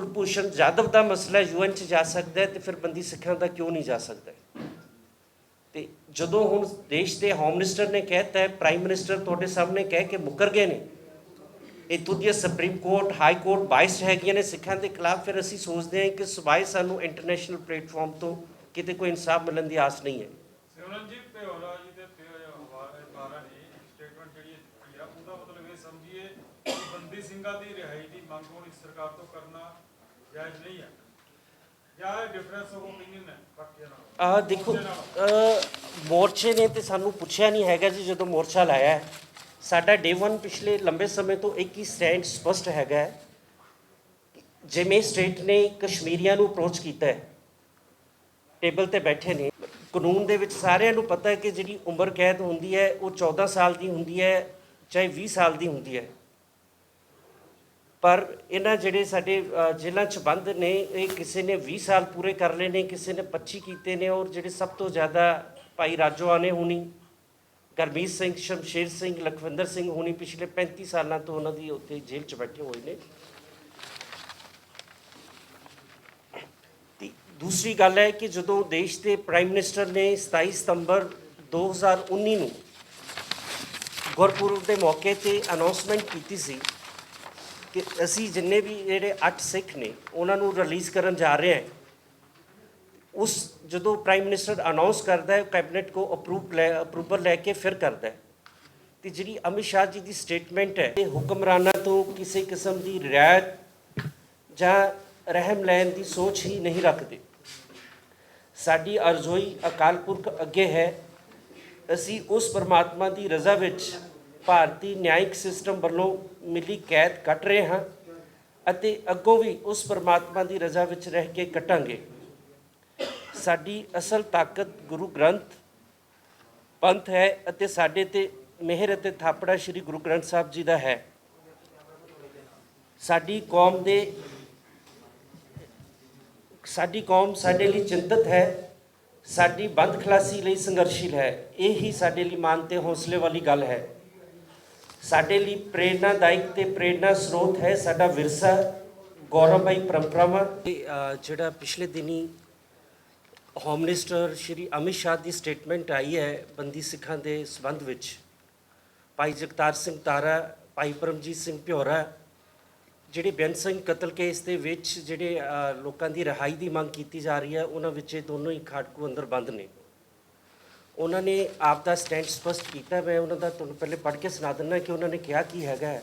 ਕੁਲਭੂਸ਼ਣ ਜਾਦਵ ਦਾ ਮਸਲਾ ਯੂਐਨ ਚ ਜਾ ਸਕਦਾ ਹੈ ਤੇ ਫਿਰ ਬੰਦੀ ਸਿੱਖਾਂ ਦਾ ਕਿਉਂ ਨਹੀਂ ਜਾ ਸਕਦਾ ਤੇ ਜਦੋਂ ਹੁਣ ਦੇਸ਼ ਦੇ ਹੋਮ ਮਿਨਿਸਟਰ ਨੇ ਕਹਿਤਾ ਹੈ ਪ੍ਰਾਈਮ ਮਿਨਿਸਟਰ ਤੁਹਾਡੇ ਸਾਹਮਣੇ ਕਹਿ ਕੇ ਮੁੱਕਰ ਗਏ ਨੇ। ਇਹ ਤੁਧੀਆ Supreme Court High Court bias ਹੈਗੀਆਂ ਨੇ ਸਿੱਖਾਂ ਦੇ ਖਿਲਾਫ, ਫਿਰ ਅਸੀਂ ਸੋਚਦੇ ਹਾਂ ਕਿ ਸਵਾਏ ਸਾਨੂੰ ਇੰਟਰਨੈਸ਼ਨਲ ਪਲੇਟਫਾਰਮ ਤੋਂ ਕਿਤੇ ਕੋਈ ਇਨਸਾਫ ਮਿਲਣ ਦੀ ਆਸ ਨਹੀਂ ਹੈ। ਸਿਮਰਨਜੀਤ ਭਿਓਲਾ ਜੀ ਦੇ ਬਾਰਾਂ ਨੇ ਸਟੇਟਮੈਂਟ ਜਿਹੜੀ ਦਿੱਤੀ ਉਹਦਾ ਮਤਲਬ ਇਹ ਸਮਝੀਏ ਬੰਦੀ ਸਿੰਘਾਂ ਦੀ ਰਿਹਾਈ ਦੀ ਮੰਗ ਹੁਣ ਸਰਕਾਰ ਤੋਂ ਕਰਨਾ ਜਾਇਜ਼ ਨਹੀਂ ਹੈ ਜਾਂ ਡਿਫਰੈਂਸ ਆਫ ਓਪੀਨੀਅਨ ਹੈ ਬਾਕੀਆਂ ਨਾਲ। ਆ ਦੇਖੋ ਅਹ, ਮੋਰਚੇ ਨੇ ਤੇ ਸਾਨੂੰ ਪੁੱਛਿਆ ਨਹੀਂ ਹੈਗਾ ਜੀ ਜਦੋਂ ਮੋਰਚਾ ਲਾਇਆ ਹੈ। ਸਾਡਾ ਡੇ 1 ਪਿਛਲੇ ਲੰਬੇ ਸਮੇਂ ਤੋਂ ਇੱਕ ਹੀ ਸਟੈਂਡ ਸਪਸ਼ਟ ਹੈਗਾ ਹੈ ਜਿਵੇਂ ਸਟੇਟ ਨੇ ਕਸ਼ਮੀਰੀਆਂ ਨੂੰ ਅਪਰੋਚ ਕੀਤਾ ਹੈ ਟੇਬਲ ਤੇ ਬੈਠੇ ਨੇ ਕਾਨੂੰਨ ਦੇ ਵਿੱਚ ਸਾਰਿਆਂ ਨੂੰ ਪਤਾ ਹੈ ਕਿ ਜਿਹੜੀ ਉਮਰ ਕੈਦ ਹੁੰਦੀ ਹੈ ਉਹ 14 ਸਾਲ ਦੀ ਹੁੰਦੀ ਹੈ ਚਾਹੇ 20 ਸਾਲ ਦੀ ਹੁੰਦੀ ਹੈ। ਪਰ ਇਹਨਾਂ ਜਿਹੜੇ ਸਾਡੇ ਅ, ਜੇਲ੍ਹਾਂ 'ਚ ਬੰਦ ਨੇ ਇਹ ਕਿਸੇ ਨੇ 20 ਸਾਲ ਪੂਰੇ ਕਰ ਲਏ ਨੇ ਕਿਸੇ ਨੇ 25 ਕੀਤੇ ਨੇ ਔਰ ਜਿਹੜੇ ਸਭ ਤੋਂ ਜ਼ਿਆਦਾ ਭਾਈ ਰਾਜੋਆ ਨੇ ਹੋਣੀ ਗਰਮੀਤ ਸਿੰਘ ਸ਼ਮਸ਼ੇਰ ਸਿੰਘ ਲਖਵਿੰਦਰ ਸਿੰਘ ਹੋਣੀ ਪਿਛਲੇ 35 ਸਾਲਾਂ ਤੋਂ ਉਹਨਾਂ ਦੀ ਉੱਥੇ ਜੇਲ੍ਹ 'ਚ ਬੈਠੇ ਹੋਏ ਨੇ। ਤੇ ਦੂਸਰੀ ਗੱਲ ਹੈ ਕਿ ਜਦੋਂ ਦੇਸ਼ ਦੇ ਪ੍ਰਾਈਮ ਮਿਨਿਸਟਰ ਨੇ 27 ਸਤੰਬਰ 2019 ਨੂੰ ਗੁਰਪੁਰਬ ਦੇ ਮੌਕੇ ਤੇ ਅਨਾਉਂਸਮੈਂਟ ਕੀਤੀ ਸੀ ਕਿ ਅਸੀਂ ਜਿੰਨੇ ਵੀ ਜਿਹੜੇ 8 ਸਿੱਖ ਨੇ, ਉਹਨਾਂ ਨੂੰ ਰਿਲੀਜ਼ ਕਰਨ ਜਾ ਰਹੇ ਹਾਂ। ਉਸ ਜਦੋਂ ਪ੍ਰਾਈਮ ਮਿਨਿਸਟਰ ਅਨਾਉਂਸ ਕਰਦਾ ਹੈ ਕੈਬਨਿਟ ਕੋ ਅਪਰੂਵ ਲੈ ਅਪਰੂਵਲ ਲੈ ਕੇ ਫਿਰ ਕਰਦਾ ਹੈ। ਤੇ ਜਿਹੜੀ ਅਮਿਤ ਸ਼ਾਹ ਜੀ ਦੀ ਸਟੇਟਮੈਂਟ ਹੈ, ਇਹ ਹੁਕਮਰਾਨਾਂ ਤੋਂ ਕਿਸੇ ਕਿਸਮ ਦੀ ਰਿਆਇਤ ਜਾਂ ਰਹਿਮ ਲੈਣ ਦੀ ਸੋਚ ਹੀ ਨਹੀਂ ਰੱਖਦੇ। ਸਾਡੀ ਅਰਜ਼ੋਈ ਅਕਾਲ ਪੁਰਖ ਅੱਗੇ ਹੈ। ਅਸੀਂ ਉਸ ਪਰਮਾਤਮਾ ਦੀ ਰਜ਼ਾ ਵਿੱਚ ਭਾਰਤੀ ਨਿਆਇਕ ਸਿਸਟਮ ਵੱਲੋਂ ਮਿਲੀ ਕੈਦ ਕੱਟ ਰਹੇ ਹਾਂ ਅਤੇ ਅੱਗੋਂ ਵੀ ਉਸ ਪਰਮਾਤਮਾ ਦੀ ਰਜ਼ਾ ਵਿੱਚ ਰਹਿ ਕੇ ਕੱਟਾਂਗੇ। ਸਾਡੀ ਅਸਲ ਤਾਕਤ ਗੁਰੂ ਗ੍ਰੰਥ ਪੰਥ ਹੈ ਅਤੇ ਸਾਡੇ ਤੇ ਮਿਹਰ ਅਤੇ ਥਾਪੜਾ ਸ੍ਰੀ ਗੁਰੂ ਗ੍ਰੰਥ ਸਾਹਿਬ ਜੀ ਦਾ ਹੈ। ਸਾਡੀ ਕੌਮ ਦੇ ਸਾਡੀ ਕੌਮ ਸਾਡੇ ਲਈ ਚਿੰਤਤ ਹੈ, ਸਾਡੀ ਬੰਦ ਖਲਾਸੀ ਲਈ ਸੰਘਰਸ਼ੀਲ ਹੈ, ਇਹ ਹੀ ਸਾਡੇ ਲਈ ਮਾਨ ਤੇ ਹੌਸਲੇ ਵਾਲੀ ਗੱਲ ਹੈ। ਸਾਡੇ ਲਈ ਪ੍ਰੇਰਨਾਦਾਇਕ ਤੇ ਪ੍ਰੇਰਨਾ ਸਰੋਤ ਹੈ ਸਾਡਾ ਵਿਰਸਾ ਗੌਰਵਮਈ ਪਰੰਪਰਾਵਾਂ। ਇਹ, ਜਿਹੜਾ ਪਿਛਲੇ ਦਿਨੀ ਹੋਮ ਮਿਨਿਸਟਰ ਸ਼੍ਰੀ ਅਮਿਤ ਸ਼ਾਹ ਦੀ ਸਟੇਟਮੈਂਟ ਆਈ ਹੈ ਬੰਦੀ ਸਿੱਖਾਂ ਦੇ ਸਬੰਧ ਵਿੱਚ। ਭਾਈ ਜਗਤਾਰ ਸਿੰਘ ਤਾਰਾ ਭਾਈ ਪਰਮਜੀਤ ਸਿੰਘ ਭਿਓਰਾ ਜਿਹੜੇ ਬੇਅੰਤ ਸਿੰਘ ਕਤਲ ਕੇਸ ਦੇ ਵਿੱਚ ਜਿਹੜੇ ਲੋਕਾਂ ਦੀ ਰਿਹਾਈ ਦੀ ਮੰਗ ਕੀਤੀ ਜਾ ਰਹੀ ਹੈ ਉਹਨਾਂ ਵਿੱਚ ਇਹ ਦੋਨੋਂ ਹੀ ਖਾੜਕੂ ਅੰਦਰ ਬੰਦ ਨੇ। ਉਹਨਾਂ ਨੇ ਆਪ ਦਾ ਸਟੈਂਡ ਸਪਸ਼ਟ ਕੀਤਾ, ਮੈਂ ਉਹਨਾਂ ਦਾ ਤੁਹਾਨੂੰ ਪਹਿਲੇ ਪੜ੍ਹ ਕੇ ਸੁਣਾ ਦਿੰਦਾ ਕਿ ਉਹਨਾਂ ਨੇ ਕਿਹਾ ਕੀ ਹੈਗਾ ਹੈ।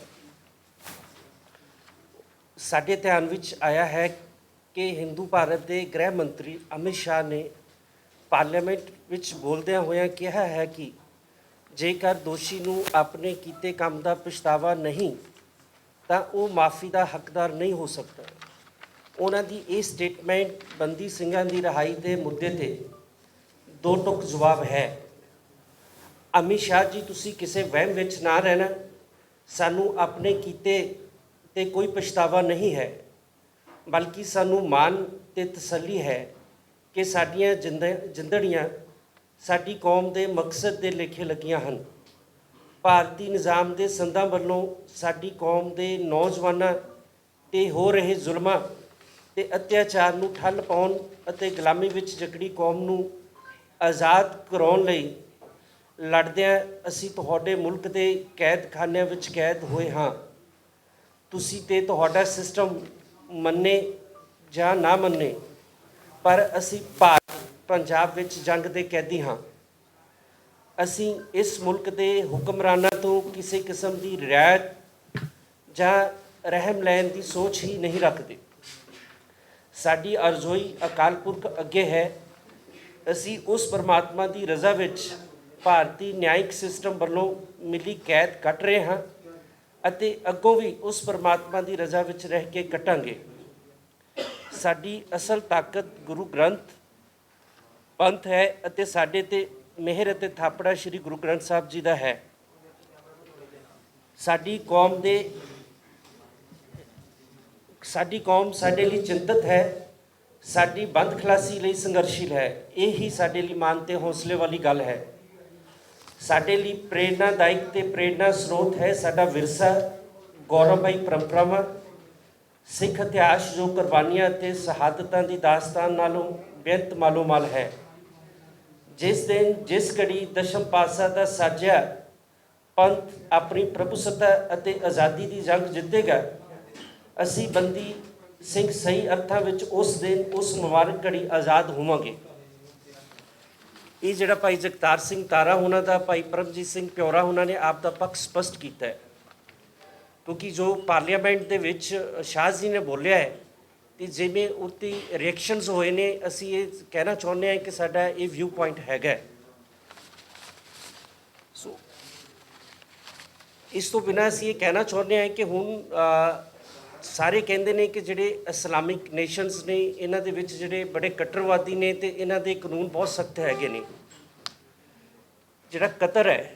ਸਾਡੇ ਧਿਆਨ ਵਿੱਚ ਆਇਆ ਹੈ ਕਿ ਹਿੰਦੂ ਭਾਰਤ ਦੇ ਗ੍ਰਹਿ ਮੰਤਰੀ ਅਮਿਤ ਸ਼ਾਹ ਨੇ ਪਾਰਲੀਮੈਂਟ ਵਿੱਚ ਬੋਲਦਿਆਂ ਹੋਇਆਂ ਕਿਹਾ ਹੈ ਕਿ ਜੇਕਰ ਦੋਸ਼ੀ ਨੂੰ ਆਪਣੇ ਕੀਤੇ ਕੰਮ ਦਾ ਪਛਤਾਵਾ ਨਹੀਂ, ਤਾਂ ਉਹ ਮਾਫੀ ਦਾ ਹੱਕਦਾਰ ਨਹੀਂ ਹੋ ਸਕਦਾ ਉਹਨਾਂ ਦੀ ਇਹ ਸਟੇਟਮੈਂਟ ਬੰਦੀ ਸਿੰਘਾਂ ਦੀ ਰਿਹਾਈ ਦੇ ਮੁੱਦੇ ਤੇ ਦੋ ਟੁਕ ਜਵਾਬ ਹੈ। ਅਮਿਤ ਸ਼ਾਹ ਜੀ, ਤੁਸੀਂ ਕਿਸੇ ਵਹਿਮ ਵਿੱਚ ਨਾ ਰਹਿਣਾ। ਸਾਨੂੰ ਆਪਣੇ ਕੀਤੇ ਤੇ ਕੋਈ ਪਛਤਾਵਾ ਨਹੀਂ ਹੈ, ਬਲਕਿ ਸਾਨੂੰ ਮਾਣ ਤੇ ਤਸੱਲੀ ਹੈ ਕਿ ਸਾਡੀਆਂ ਜਿੰਦ- ਜਿੰਦੜੀਆਂ ਸਾਡੀ ਕੌਮ ਦੇ ਮਕਸਦ ਦੇ ਲੇਖੇ ਲੱਗੀਆਂ ਹਨ। ਭਾਰਤੀ ਨਿਜ਼ਾਮ ਦੇ ਸੰਦਾਂ ਵੱਲੋਂ ਸਾਡੀ ਕੌਮ ਦੇ ਨੌਜਵਾਨਾਂ ਤੇ ਹੋ ਰਹੇ ਜ਼ੁਲਮਾਂ ਤੇ ਅਤਿਆਚਾਰ ਨੂੰ ਠੱਲ ਪਾਉਣ ਅਤੇ ਗੁਲਾਮੀ ਵਿੱਚ ਜਕੜੀ ਕੌਮ ਨੂੰ ਆਜ਼ਾਦ ਕਰਾਉਣ ਲਈ ਲੜਦਿਆਂ ਅਸੀਂ ਤੁਹਾਡੇ ਮੁਲਕ ਦੇ ਕੈਦਖਾਨਿਆਂ ਵਿੱਚ ਕੈਦ ਹੋਏ ਹਾਂ। ਤੁਸੀਂ ਤੇ ਤੁਹਾਡਾ ਸਿਸਟਮ ਮੰਨੇ ਜਾਂ ਨਾ ਮੰਨੇ, ਪਰ ਅਸੀਂ ਭਾਰਤ, ਪੰਜਾਬ ਵਿੱਚ ਜੰਗ ਦੇ ਕੈਦੀ ਹਾਂ। ਅਸੀਂ ਇਸ ਮੁਲਕ ਦੇ ਹੁਕਮਰਾਨਾਂ ਤੋਂ ਕਿਸੇ ਕਿਸਮ ਦੀ ਰਿਆਇਤ ਜਾਂ ਰਹਿਮ ਲੈਣ ਦੀ ਸੋਚ ਹੀ ਨਹੀਂ ਰੱਖਦੇ। ਸਾਡੀ ਅਰਜ਼ੋਈ ਅਕਾਲ ਪੁਰਖ ਅੱਗੇ ਹੈ। ਅਸੀਂ ਉਸ ਪਰਮਾਤਮਾ ਦੀ ਰਜ਼ਾ ਵਿੱਚ ਭਾਰਤੀ ਨਿਆਇਕ ਸਿਸਟਮ ਵੱਲੋਂ ਮਿਲੀ ਕੈਦ ਕੱਟ ਰਹੇ ਹਾਂ ਅਤੇ ਅੱਗੋਂ ਵੀ ਉਸ ਪਰਮਾਤਮਾ ਦੀ ਰਜ਼ਾ ਵਿੱਚ ਰਹਿ ਕੇ ਕੱਟਾਂਗੇ। ਸਾਡੀ ਅਸਲ ਤਾਕਤ ਗੁਰੂ ਗ੍ਰੰਥ ਪੰਥ ਹੈ ਅਤੇ ਸਾਡੇ ਤੇ ਮਿਹਰ ਅਤੇ ਥਾਪੜਾ ਸ੍ਰੀ ਗੁਰੂ ਗ੍ਰੰਥ ਸਾਹਿਬ ਜੀ ਦਾ ਹੈ। ਸਾਡੀ ਕੌਮ ਦੇ ਸਾਡੀ ਕੌਮ ਸਾਡੇ ਲਈ ਚਿੰਤਤ ਹੈ ਸਾਡੀ ਬੰਦ ਖਲਾਸੀ ਲਈ ਸੰਘਰਸ਼ੀਲ ਹੈ। ਇਹ ਹੀ ਸਾਡੇ ਲਈ ਮਾਨ ਤੇ ਹੌਸਲੇ ਵਾਲੀ ਗੱਲ ਹੈ। ਸਾਡੇ ਲਈ ਪ੍ਰੇਰਨਾਦਾਇਕ ਤੇ ਪ੍ਰੇਰਨਾ ਸਰੋਤ ਹੈ ਸਾਡਾ ਵਿਰਸਾ ਗੌਰਵਮਈ ਪਰੰਪਰਾਵਾਂ, ਸਿੱਖ ਇਤਿਹਾਸ ਜੋ ਕੁਰਬਾਨੀਆਂ ਅਤੇ ਸ਼ਹਾਦਤਾਂ ਦੀ ਦਾਸਤਾਨ ਨਾਲੋਂ ਬੇਅੰਤ ਮਾਲੋਮਾਲ ਹੈ। ਜਿਸ ਦਿਨ, ਜਿਸ ਘੜੀ ਦਸ਼ਮ ਪਾਤਸ਼ਾਹ ਦਾ ਸਾਜਿਆ, ਪੰਥ ਆਪਣੀ ਪ੍ਰਭੂਸੱਤਾ ਅਤੇ ਆਜ਼ਾਦੀ ਦੀ ਜੰਗ ਜਿੱਤੇਗਾ, ਅਸੀਂ ਬੰਦੀ ਸਿੰਘ ਸਹੀ ਅਰਥਾਂ ਵਿੱਚ ਉਸ ਦਿਨ ਉਸ ਮੁਬਾਰਕ ਘੜੀ ਆਜ਼ਾਦ ਹੋਵਾਂਗੇ। ਇਹ ਜਿਹੜਾ ਭਾਈ ਜਗਤਾਰ ਸਿੰਘ ਤਾਰਾ, ਉਹਨਾਂ ਦਾ ਭਾਈ ਪਰਮਜੀਤ ਸਿੰਘ ਪਿਓਰਾ, ਉਹਨਾਂ ਨੇ ਆਪ ਦਾ ਪੱਖ ਸਪਸ਼ਟ ਕੀਤਾ ਹੈ। ਕਿਉਂਕਿ ਜੋ ਪਾਰਲੀਮੈਂਟ ਦੇ ਵਿੱਚ ਸ਼ਾਹ ਜੀ ਨੇ ਬੋਲਿਆ ਹੈ ਤੇ ਜਿਵੇਂ ਉੱਤੇ ਰਿਐਕਸ਼ਨਸ ਹੋਏ ਨੇ, ਅਸੀਂ ਇਹ ਕਹਿਣਾ ਚਾਹੁੰਦੇ ਹਾਂ ਕਿ ਸਾਡਾ ਇਹ ਵਿਊ ਪੁਆਇੰਟ ਹੈਗਾ ਸੋ ਇਸ ਤੋਂ ਬਿਨਾਂ ਅਸੀਂ ਇਹ ਕਹਿਣਾ ਚਾਹੁੰਦੇ ਹਾਂ ਕਿ ਹੁਣ ਸਾਰੇ ਕਹਿੰਦੇ ਨੇ ਕਿ ਜਿਹੜੇ ਇਸਲਾਮਿਕ ਨੇਸ਼ਨਸ ਨੇ, ਇਹਨਾਂ ਦੇ ਵਿੱਚ ਜਿਹੜੇ ਬੜੇ ਕੱਟਰਵਾਦੀ ਨੇ ਤੇ ਇਹਨਾਂ ਦੇ ਕਾਨੂੰਨ ਬਹੁਤ ਸਖਤ ਹੈਗੇ ਨੇ। ਜਿਹੜਾ ਕਤਰ ਹੈ,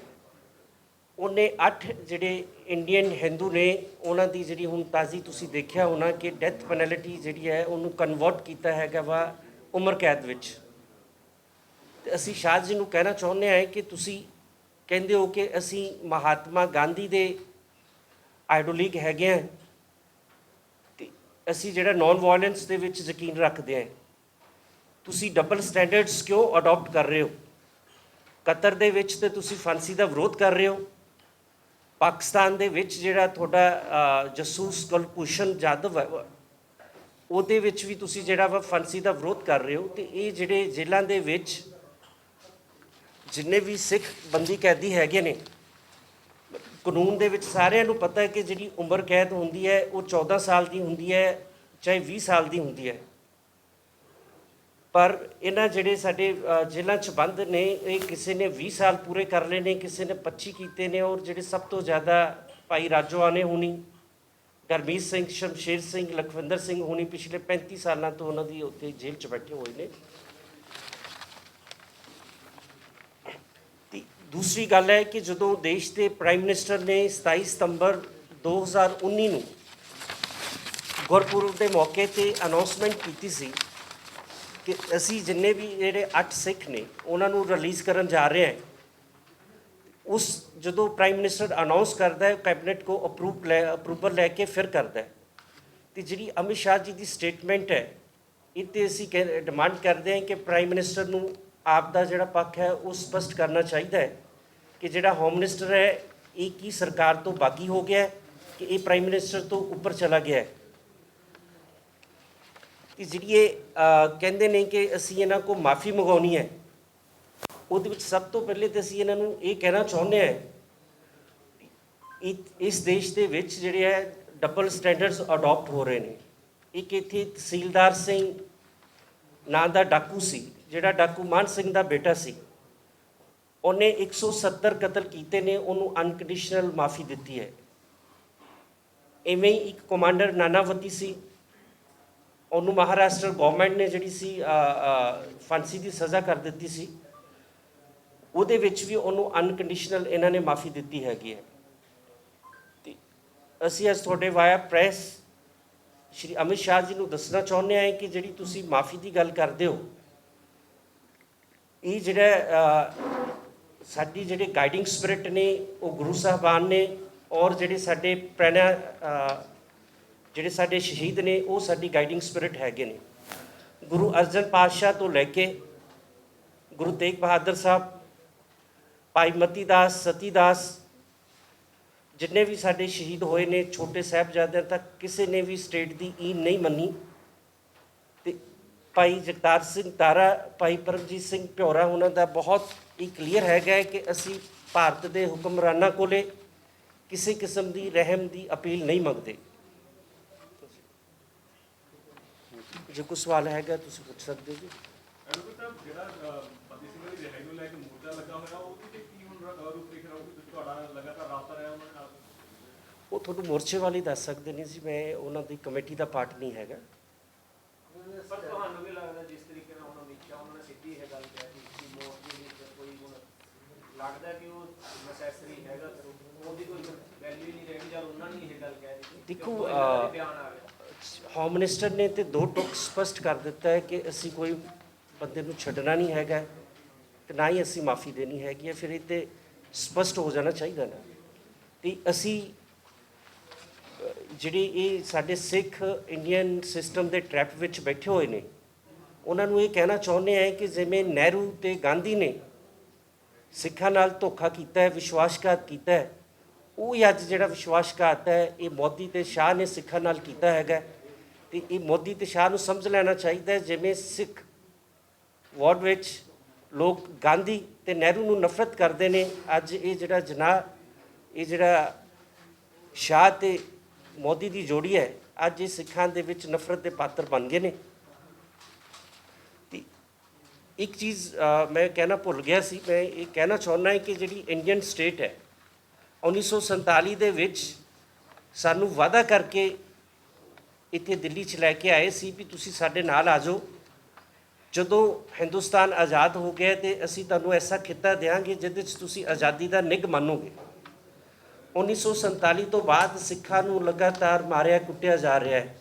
ਉਹਨੇ 8 ਜਿਹੜੇ ਇੰਡੀਅਨ ਹਿੰਦੂ ਨੇ, ਉਹਨਾਂ ਦੀ ਜਿਹੜੀ ਹੁਣ ਤਾਜ਼ੀ ਤੁਸੀਂ ਦੇਖਿਆ ਹੋਣਾ ਕਿ ਡੈਥ ਪੈਨਲਟੀ ਜਿਹੜੀ ਹੈ, ਉਹਨੂੰ ਕਨਵਰਟ ਕੀਤਾ ਹੈਗਾ ਵਾ ਉਮਰ ਕੈਦ ਵਿੱਚ। ਤੇ ਅਸੀਂ ਸ਼ਾਹ ਜੀ ਨੂੰ ਕਹਿਣਾ ਚਾਹੁੰਦੇ ਹਾਂ ਕਿ ਤੁਸੀਂ ਕਹਿੰਦੇ ਹੋ ਕਿ ਅਸੀਂ ਮਹਾਤਮਾ ਗਾਂਧੀ ਦੇ ਆਈਡੋਲਿਕ ਹੈਗੇ ਆ ਅਸੀਂ ਜਿਹੜਾ ਨਾਨ ਵਾਇਲੈਂਸ ਦੇ ਵਿੱਚ ਯਕੀਨ ਰੱਖਦੇ ਹਾਂ। ਤੁਸੀਂ ਡਬਲ ਸਟੈਂਡਰਡਸ ਕਿਉਂ ਅਡਾਪਟ ਕਰ ਰਹੇ ਹੋ? ਕਤਰ ਦੇ ਵਿੱਚ ਤੇ ਤੁਸੀਂ ਫਾਂਸੀ ਦਾ ਵਿਰੋਧ ਕਰ ਰਹੇ ਹੋ। ਪਾਕਿਸਤਾਨ ਦੇ ਵਿੱਚ ਜਿਹੜਾ ਤੁਹਾਡਾ ਜਸੂਸ ਕੁਲਭੂਸ਼ਣ ਜਾਦਵ ਹੈ, ਉਹਦੇ ਵਿੱਚ ਵੀ ਤੁਸੀਂ ਜਿਹੜਾ ਵਾ ਫਾਂਸੀ ਦਾ ਵਿਰੋਧ ਕਰ ਰਹੇ ਹੋ ਤੇ ਇਹ ਜਿਹੜੇ ਜੇਲ੍ਹਾਂ ਦੇ ਵਿੱਚ ਜਿੰਨੇ ਵੀ ਸਿੱਖ ਬੰਦੀ ਕੈਦੀ ਹੈਗੇ ਨੇ ਕਾਨੂੰਨ ਦੇ ਵਿੱਚ ਸਾਰਿਆਂ ਨੂੰ ਪਤਾ ਹੈ ਕਿ ਜਿਹੜੀ ਉਮਰ ਕੈਦ ਹੁੰਦੀ ਹੈ ਉਹ 14 ਸਾਲ ਦੀ ਹੁੰਦੀ ਹੈ ਚਾਹੇ 20 ਸਾਲ ਦੀ ਹੁੰਦੀ ਹੈ। ਪਰ ਇਹਨਾਂ ਜਿਹੜੇ ਸਾਡੇ ਅ, ਜੇਲ੍ਹਾਂ 'ਚ ਬੰਦ ਨੇ ਇਹ ਕਿਸੇ ਨੇ 20 ਸਾਲ ਪੂਰੇ ਕਰ ਲਏ ਨੇ ਕਿਸੇ ਨੇ 25 ਕੀਤੇ ਨੇ ਔਰ ਜਿਹੜੇ ਸਭ ਤੋਂ ਜ਼ਿਆਦਾ ਭਾਈ ਰਾਜੋਆਨੇ ਹੋਣੀ ਗਰਮੀਤ ਸਿੰਘ ਸ਼ਮਸ਼ੇਰ ਸਿੰਘ ਲਖਵਿੰਦਰ ਸਿੰਘ ਹੋਣੀ ਪਿਛਲੇ 35 ਸਾਲਾਂ ਤੋਂ ਉਹਨਾਂ ਦੀ ਉੱਥੇ ਜੇਲ੍ਹ 'ਚ ਬੈਠੇ ਹੋਏ ਨੇ। ਦੂਸਰੀ ਗੱਲ ਹੈ ਕਿ ਜਦੋਂ ਦੇਸ਼ ਦੇ ਪ੍ਰਾਈਮ ਮਿਨਿਸਟਰ ਨੇ 27 ਸਤੰਬਰ 2019 ਨੂੰ ਗੁਰਪੁਰਬ ਦੇ ਮੌਕੇ ਤੇ ਅਨਾਉਂਸਮੈਂਟ ਕੀਤੀ ਸੀ ਕਿ ਅਸੀਂ ਜਿੰਨੇ ਵੀ ਜਿਹੜੇ 8 ਸਿੱਖ ਨੇ, ਉਹਨਾਂ ਨੂੰ ਰਿਲੀਜ਼ ਕਰਨ ਜਾ ਰਹੇ ਹਾਂ। ਉਸ ਜਦੋਂ ਪ੍ਰਾਈਮ ਮਿਨਿਸਟਰ ਅਨਾਉਂਸ ਕਰਦਾ ਹੈ ਕੈਬਨਿਟ ਕੋ ਅਪਰੂਵ ਲੈ ਅਪਰੂਵਲ ਲੈ ਕੇ ਫਿਰ ਕਰਦਾ ਹੈ। ਤੇ ਜਿਹੜੀ ਅਮਿਤ ਸ਼ਾਹ ਜੀ ਦੀ ਸਟੇਟਮੈਂਟ ਹੈ, ਇਹ 'ਤੇ ਅਸੀਂ ਡਿਮਾਂਡ ਕਰਦੇ ਹਾਂ ਕਿ ਪ੍ਰਾਈਮ ਮਿਨਿਸਟਰ ਨੂੰ ਆਪ ਦਾ ਜਿਹੜਾ ਪੱਖ ਹੈ, ਉਹ ਸਪਸ਼ਟ ਕਰਨਾ ਚਾਹੀਦਾ ਹੈ ਕਿ ਜਿਹੜਾ ਹੋਮ ਮਿਨਿਸਟਰ ਹੈ, ਇਹ ਕੀ ਸਰਕਾਰ ਤੋਂ ਬਾਗੀ ਹੋ ਗਿਆ ਕਿ ਇਹ ਪ੍ਰਾਈਮ ਮਿਨਿਸਟਰ ਤੋਂ ਉੱਪਰ ਚਲਾ ਗਿਆ ਹੈ? ਕਿ ਜਿਹੜੀ ਇਹ ਕਹਿੰਦੇ ਨੇ ਕਿ ਅਸੀਂ ਇਹਨਾਂ ਕੋ ਮਾਫੀ ਮੰਗਾਉਣੀ ਹੈ, ਉਹਦੇ ਵਿੱਚ ਸਭ ਤੋਂ ਪਹਿਲੇ ਤਾਂ ਅਸੀਂ ਇਹਨਾਂ ਨੂੰ ਇਹ ਕਹਿਣਾ ਚਾਹੁੰਦੇ ਹਾਂ ਇਸ ਦੇਸ਼ ਦੇ ਵਿੱਚ ਜਿਹੜੇ ਹੈ ਡਬਲ ਸਟੈਂਡਰਡਸ ਅਡਾਪਟ ਹੋ ਰਹੇ ਨੇ। ਇੱਕ ਇੱਥੇ ਤਹਿਸੀਲਦਾਰ ਸਿੰਘ ਨਾਂ ਦਾ ਡਾਕੂ ਸੀ, ਜਿਹੜਾ ਡਾਕੂ ਮਾਨ ਸਿੰਘ ਦਾ ਬੇਟਾ ਸੀ। ਉਹਨੇ 170 ਕਤਲ ਕੀਤੇ ਨੇ, ਉਹਨੂੰ ਅਨਕੰਡੀਸ਼ਨਲ ਮਾਫੀ ਦਿੱਤੀ ਹੈ। ਐਵੇਂ ਹੀ ਇੱਕ ਕਮਾਂਡਰ ਨਾਨਾਵਤੀ ਸੀ। ਉਹਨੂੰ ਮਹਾਰਾਸ਼ਟਰ ਗਵਰਨਮੈਂਟ ਨੇ ਜਿਹੜੀ ਸੀ ਫਾਂਸੀ ਦੀ ਸਜ਼ਾ ਕਰ ਦਿੱਤੀ ਸੀ। ਉਹਦੇ ਵਿੱਚ ਵੀ ਉਹਨੂੰ ਅਨਕੰਡੀਸ਼ਨਲ ਇਹਨਾਂ ਨੇ ਮਾਫੀ ਦਿੱਤੀ ਹੈਗੀ ਹੈ। ਤੇ ਅਸੀਂ ਅੱਜ ਤੁਹਾਡੇ ਵਾਇਆ ਪ੍ਰੈਸ ਸ਼੍ਰੀ ਅਮਿਤ ਸ਼ਾਹ ਜੀ ਨੂੰ ਦੱਸਣਾ ਚਾਹੁੰਦੇ ਹਾਂ ਕਿ ਜਿਹੜੀ ਤੁਸੀਂ ਮਾਫੀ ਦੀ ਗੱਲ ਕਰਦੇ ਹੋ, ਇਹ ਜਿਹੜਾ ਸਾਡੀ ਜਿਹੜੇ ਗਾਈਡਿੰਗ ਸਪਿਰਿਟ ਨੇ, ਉਹ ਗੁਰੂ ਸਾਹਿਬਾਨ ਨੇ ਔਰ ਜਿਹੜੇ ਸਾਡੇ ਪ੍ਰਣਾ ਜਿਹੜੇ ਸਾਡੇ ਸ਼ਹੀਦ ਨੇ, ਉਹ ਸਾਡੀ ਗਾਈਡਿੰਗ ਸਪਿਰਿਟ ਹੈਗੇ ਨੇ। ਗੁਰੂ ਅਰਜਨ ਪਾਤਸ਼ਾਹ ਤੋਂ ਲੈ ਕੇ ਗੁਰੂ ਤੇਗ ਬਹਾਦਰ ਸਾਹਿਬ, ਭਾਈ ਮਤੀ ਦਾਸ, ਸਤੀ ਦਾਸ ਜਿੰਨੇ ਵੀ ਸਾਡੇ ਸ਼ਹੀਦ ਹੋਏ ਨੇ ਛੋਟੇ ਸਾਹਿਬਜ਼ਾਦਿਆਂ ਤੱਕ, ਕਿਸੇ ਨੇ ਵੀ ਸਟੇਟ ਦੀ ਈ ਨਹੀਂ ਮੰਨੀ। ਤੇ ਭਾਈ ਜਗਤਾਰ ਸਿੰਘ ਤਾਰਾ, ਭਾਈ ਪਰਮਜੀਤ ਸਿੰਘ ਭਿਓਰਾ, ਉਹਨਾਂ ਦਾ ਬਹੁਤ ਹੀ ਕਲੀਅਰ ਹੈਗਾ ਹੈ ਕਿ ਅਸੀਂ ਭਾਰਤ ਦੇ ਹੁਕਮਰਾਨਾਂ ਕੋਲੇ ਕਿਸੇ ਕਿਸਮ ਦੀ ਰਹਿਮ ਦੀ ਅਪੀਲ ਨਹੀਂ ਮੰਗਦੇ। ਜੇ ਕੋਈ ਸਵਾਲ ਹੈਗਾ, ਤੁਸੀਂ ਪੁੱਛ ਸਕਦੇ ਜੀ। ਜਿਹੜਾ ਅਹ, ਪਤੀ ਸਿੰਘ ਦੀ ਰਿਹਾਈ ਨੂੰ ਲੈ ਕੇ ਮੋਰਚਾ ਲੱਗਾ ਹੋਇਆ ਉਹਦੇ ਤੇ ਕੀ ਹੁਣ ਰ- ਰੂਪਰੇਖਾ ਰਹੂਗੀ ਤੁਸੀਂ ਤੁਹਾਡਾ ਲਗਾਤਾਰ ਰਾਬਤਾ ਰਿਹਾ ਉਹਨਾਂ ਨਾਲ? ਉਹ ਤੁਹਾਨੂੰ ਮੋਰਚੇ ਵਾਲੇ ਦੱਸ ਸਕਦੇ ਨੇ ਜੀ ਮੈਂ ਉਹਨਾਂ ਦੀ ਕਮੇਟੀ ਦਾ ਪਾਰਟ ਨਹੀਂ ਹੈਗਾ। ਪਰ ਤੁਹਾਨੂੰ ਵੀ ਲੱਗਦਾ ਜਿਸ ਤਰੀਕੇ ਨਾਲ ਹੁਣ ਅਮਿਤ ਸ਼ਾਹ ਉਹਨਾਂ ਨੇ ਸਿੱਧੀ ਇਹ ਗੱਲ ਕਹਿ ਦਿੱਤੀ ਕਿ ਮੋਰਚੇ ਦੀ ਜੇ ਕੋਈ ਹੁਣ ਲੱਗਦਾ ਕਿ ਉਹ ਨੈਸੈਸਰੀ ਹੈਗਾ ਫਿਰ ਉਹਦੀ ਕੋਈ ਵੈਲਿਊ ਨਹੀਂ ਰਹੇਗੀ ਜਦ ਉਹਨਾਂ ਨੇ ਇਹ ਗੱਲ ਕਹਿ ਦਿੱਤੀ। ਦੇਖੋ, ਹੋਮ ਮਿਨਿਸਟਰ ਨੇ ਤੇ ਦੋ ਟੁਕ ਸਪਸ਼ਟ ਕਰ ਦਿੱਤਾ ਹੈ ਕਿ ਅਸੀਂ ਕੋਈ ਬੰਦੇ ਨੂੰ ਛੱਡਣਾ ਨਹੀਂ ਹੈਗਾ। ਤੇ ਨਾ ਹੀ ਅਸੀਂ ਮਾਫੀ ਦੇਣੀ ਹੈਗੀ ਹੈ, ਫਿਰ ਇਹ ਤੇ ਸਪਸ਼ਟ ਹੋ ਜਾਣਾ ਚਾਹੀਦਾ ਨਾ। ਤੇ ਅਸੀਂ ਜਿਹੜੀ ਇਹ ਸਾਡੇ ਸਿੱਖ ਇੰਡੀਅਨ ਸਿਸਟਮ ਦੇ ਟ੍ਰੈਪ ਵਿੱਚ ਬੈਠੇ ਹੋਏ ਨੇ, ਉਹਨਾਂ ਨੂੰ ਇਹ ਕਹਿਣਾ ਚਾਹੁੰਦੇ ਆ ਕਿ ਜਿਵੇਂ ਨਹਿਰੂ ਤੇ ਗਾਂਧੀ ਨੇ ਸਿੱਖਾਂ ਨਾਲ ਧੋਖਾ ਕੀਤਾ ਹੈ, ਵਿਸ਼ਵਾਸਘਾਤ ਕੀਤਾ ਹੈ, ਉਹ ਹੀ ਅੱਜ ਜਿਹੜਾ ਵਿਸ਼ਵਾਸਘਾਤ ਹੈ, ਇਹ ਮੋਦੀ ਤੇ ਸ਼ਾਹ ਨੇ ਸਿੱਖਾਂ ਨਾਲ ਕੀਤਾ ਹੈਗਾ। ਤੇ ਇਹ ਮੋਦੀ ਤੇ ਸ਼ਾਹ ਨੂੰ ਸਮਝ ਲੈਣਾ ਚਾਹੀਦਾ ਜਿਵੇਂ ਸਿੱਖ ਵਾਰਡ ਵਿੱਚ ਲੋਕ ਗਾਂਧੀ ਤੇ ਨਹਿਰੂ ਨੂੰ ਨਫ਼ਰਤ ਕਰਦੇ ਨੇ। ਅੱਜ ਇਹ ਜਿਹੜਾ ਜਨਾਹ, ਇਹ ਜਿਹੜਾ ਸ਼ਾਹ ਤੇ ਮੋਦੀ ਦੀ ਜੋੜੀ ਹੈ, ਅੱਜ ਇਹ ਸਿੱਖਾਂ ਦੇ ਵਿੱਚ ਨਫ਼ਰਤ ਦੇ ਪਾਤਰ ਬਣ ਗਏ ਨੇ। ਤੇ ਇੱਕ ਚੀਜ਼ ਮੈਂ ਕਹਿਣਾ ਭੁੱਲ ਗਿਆ ਸੀ, ਮੈਂ ਇਹ ਕਹਿਣਾ ਚਾਹੁੰਦਾ ਹਾਂ ਕਿ ਜਿਹੜੀ ਇੰਡੀਅਨ ਸਟੇਟ ਹੈ 1947 ਦੇ ਵਿੱਚ ਸਾਨੂੰ ਵਾਅਦਾ ਕਰਕੇ ਇੱਥੇ ਦਿੱਲੀ 'ਚ ਲੈ ਕੇ ਆਏ ਸੀ ਵੀ ਤੁਸੀਂ ਸਾਡੇ ਨਾਲ ਆ ਜਾਓ। ਜਦੋਂ ਹਿੰਦੁਸਤਾਨ ਆਜ਼ਾਦ ਹੋ ਗਿਆ ਤੇ ਅਸੀਂ ਤੁਹਾਨੂੰ ਐਸਾ ਖਿੱਤਾ ਦੇਵਾਂਗੇ ਜਿਹਦੇ 'ਚ ਤੁਸੀਂ ਆਜ਼ਾਦੀ ਦਾ ਨਿੱਘ ਮੰਨੋਗੇ। 1947 ਤੋਂ ਬਾਅਦ ਸਿੱਖਾਂ ਨੂੰ ਲਗਾਤਾਰ ਮਾਰਿਆ ਕੁੱਟਿਆ ਜਾ ਰਿਹਾ ਹੈ।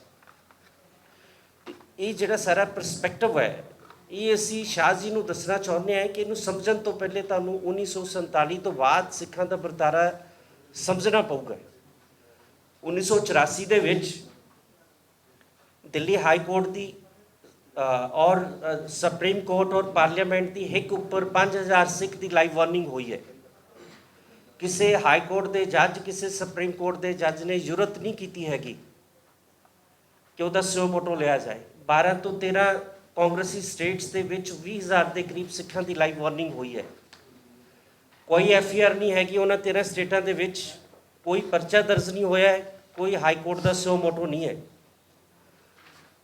ਇਹ ਜਿਹੜਾ ਸਾਰਾ ਪਰਸਪੈਕਟਿਵ ਹੈ, ਇਹ ਅਸੀਂ ਸ਼ਾਹ ਜੀ ਨੂੰ ਦੱਸਣਾ ਚਾਹੁੰਦੇ ਹਾਂ ਕਿ ਇਹਨੂੰ ਸਮਝਣ ਤੋਂ ਪਹਿਲੇ ਤੁਹਾਨੂੰ 1947 ਤੋਂ ਬਾਅਦ ਸਿੱਖਾਂ ਦਾ ਵਰਤਾਰਾ ਸਮਝਣਾ ਪਊਗਾ। 1984 ਦੇ ਵਿੱਚ ਦਿੱਲੀ ਹਾਈ ਕੋਰਟ ਦੀ ਔਰ ਸੁਪਰੀਮ ਕੋਰਟ ਔਰ ਪਾਰਲੀਮੈਂਟ ਦੀ ਹਿੱਕ ਉੱਪਰ 5000 ਸਿੱਖ ਦੀ ਲਾਈਵ ਵਾਰਨਿੰਗ ਹੋਈ ਹੈ। ਕਿਸੇ ਹਾਈ ਕੋਰਟ ਦੇ ਜੱਜ ਕਿਸੇ ਸੁਪਰੀਮ ਕੋਰਟ ਦੇ ਜੱਜ ਨੇ ਜ਼ਰੂਰਤ ਨਹੀਂ ਕੀਤੀ ਹੈਗੀ ਕਿ ਉਹਦਾ ਸਿਓ ਮੋਟੋ ਲਿਆ ਜਾਏ। 12 ਤੋਂ 13 ਕਾਂਗਰਸੀ ਸਟੇਟਸ ਦੇ ਵਿੱਚ 20000 ਦੇ ਕਰੀਬ ਸਿੱਖਾਂ ਦੀ ਲਾਈਵ ਵਾਰਨਿੰਗ ਹੋਈ ਹੈ। ਕੋਈ ਐਫਆਰ ਨਹੀਂ ਹੈਗੀ, ਉਹਨਾਂ 13 ਸਟੇਟਾਂ ਦੇ ਵਿੱਚ ਕੋਈ ਪਰਚਾ ਦਰਜ ਨਹੀਂ ਹੋਇਆ ਹੈ, ਕੋਈ ਹਾਈ ਕੋਰਟ ਦਾ ਸਿਓ ਮੋਟੋ ਨਹੀਂ ਹੈ।